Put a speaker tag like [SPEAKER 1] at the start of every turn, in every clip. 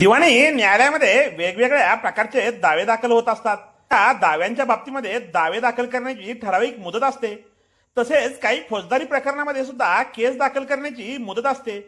[SPEAKER 1] दिवाणी न्यायालयामध्ये वेगवेगळ्या प्रकारचे दावे दाखल होत असतात. त्या दाव्यांच्या बाबतीमध्ये दावे दाखल करण्याची ठराविक मुदत असते. तसेच काही फौजदारी प्रकरणामध्ये सुद्धा केस दाखल करण्याची मुदत असते.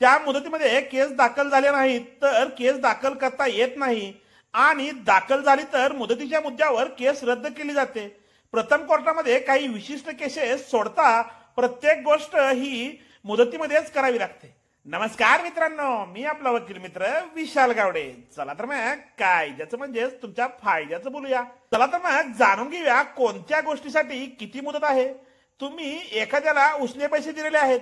[SPEAKER 1] त्या मुदतीमध्ये केस दाखल झाले नाहीत तर केस दाखल करता येत नाही. आणि दाखल झाली तर मुदतीच्या मुद्द्यावर केस रद्द केली जाते. प्रथम कोर्टामध्ये काही विशिष्ट केसेस सोडता प्रत्येक गोष्ट ही मुदतीमध्येच करावी लागते. नमस्कार मित्रांनो मी आपला वकील मित्र विशाल गावडे. चला तर मग कायद्याचं म्हणजेच तुमच्या फायद्याचं बोलूया. चला तर मग जाणून घेऊया कोणत्या गोष्टीसाठी किती मुदत आहे. तुम्ही एखाद्याला उसने पैसे दिलेले आहेत.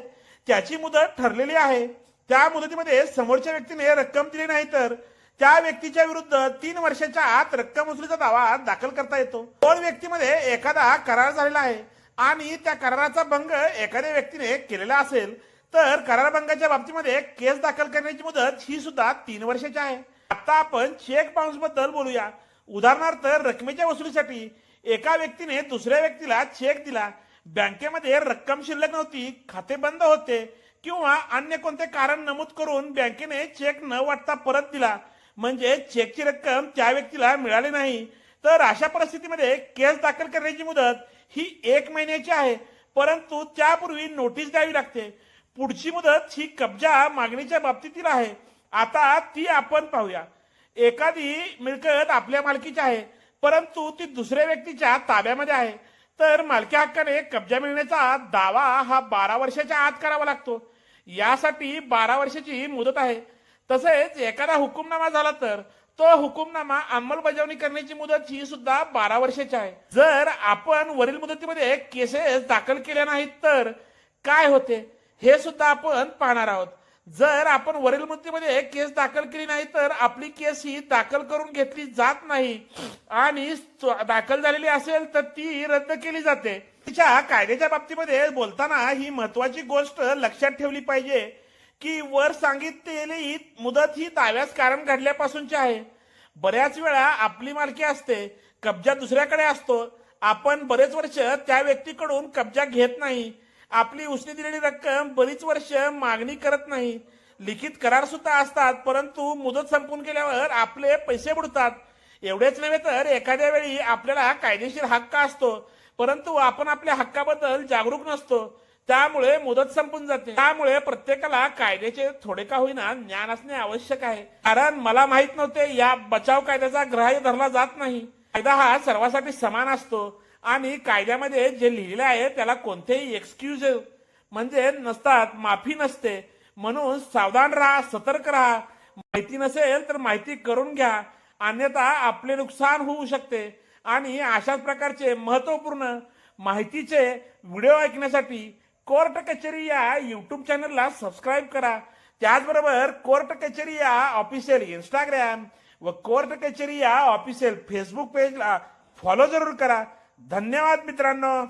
[SPEAKER 1] त्याची मुदत ठरलेली आहे. त्या मुदतीमध्ये समोरच्या व्यक्तीने रक्कम दिली नाही तर त्या व्यक्तीच्या विरुद्ध तीन वर्षाच्या आत रक्कम वसुलीचा दावा दाखल करता येतो. दोन व्यक्तीमध्ये एखादा करार झालेला आहे आणि त्या कराराचा भंग एखाद्या व्यक्तीने केलेला असेल तर करारभंगाच्या बाबतीमध्ये केस दाखल करण्याची मुदत ही सुद्धा तीन वर्षाची आहे. आता आपण चेक बाउन्सबद्दल बोलूया. उदाहरणार्थ रकमेच्या वसुलीसाठी एका व्यक्तीने दुसऱ्या व्यक्तीला चेक दिला. बँकेमध्ये रक्कम शिल्लक नव्हती खाते बंद होते किंवा अन्य कोणते कारण नमूद करून बँकेने चेक न वाटता परत दिला. म्हणजे चेकची रक्कम त्या व्यक्तीला मिळाली नाही. तर अशा परिस्थितीमध्ये केस दाखल करण्याची मुदत ही एक महिन्याची आहे. परंतु त्यापूर्वी नोटीस द्यावी लागते. पुढची मुदत ही कब्जा मागणीच्या बाबतीतील आहे. आता ती आपण पाहूया. एखादी मिळकत आपल्या मालकीची आहे परंतु ती दुसऱ्या व्यक्तीच्या ताब्यामध्ये आहे. तर मालकी हक्काने कब्जा मिळण्याचा दावा हा बारा वर्षाच्या आत करावा लागतो. यासाठी बारा वर्षाची मुदत आहे. तसेच एखादा हुकुमनामा झाला तर तो हुकुमनामा अंमलबजावणी करण्याची मुदत ही सुद्धा बारा वर्षाची आहे. जर आपण वरील मुदतीमध्ये केसेस दाखल केल्या नाहीत तर काय होते? हे सुद्धा आपण पाहणार आहोत. जर आपण वरील मृत्यूमध्ये केस दाखल केली नाही तर आपली केस ही दाखल करून घेतली जात नाही. आणि दाखल झालेली असेल तर ती रद्द केली जाते. तिच्या कायद्याच्या बाबतीमध्ये बोलताना ही महत्वाची गोष्ट लक्षात ठेवली पाहिजे की वर सांगितलेली मुदत ही दाव्यास कारण घडल्यापासूनची आहे. बऱ्याच वेळा आपली मालकी असते कब्जा दुसऱ्याकडे असतो. आपण बरेच वर्ष त्या व्यक्तीकडून कब्जा घेत नाही. आपली उसने दिलेली रक्कम बरीच वर्ष मागणी करत नाही. लिखित करार सुद्धा असतात परंतु मुदत संपून गेल्यावर आपले पैसे बुडतात. एवढेच नव्हे तर एखाद्या वेळी आपल्याला कायदेशीर हक्क असतो परंतु आपण आपल्या हक्काबद्दल जागरूक नसतो. त्यामुळे मुदत संपून जाते. त्यामुळे प्रत्येकाला कायद्याचे थोडे का होईना ज्ञान असणे आवश्यक आहे. कारण मला माहीत नव्हते या बचाव कायद्याचा ग्राह्य धरला जात नाही. कायदा हा सर्वांसाठी समान असतो. आणि कायद्यामध्ये जे लिहिलेले आहे त्याला कोणतेही एक्सक्यूज म्हणजे नसतात माफी नसते. म्हणून सावधान राहा सतर्क राहा. माहिती नसेल तर माहिती करून घ्या. अन्यथा आपले नुकसान होऊ शकते. आणि अशाच प्रकारचे महत्त्वपूर्ण माहितीचे व्हिडिओ ऐकण्यासाठी कोर्ट कचेरी या युट्यूब चॅनलला सबस्क्राईब करा. त्याचबरोबर कोर्ट कचेरी या ऑफिशियल इंस्टाग्राम व कोर्ट कचेरी या ऑफिशियल फेसबुक पेजला फॉलो जरूर करा. धन्यवाद मित्रांनो.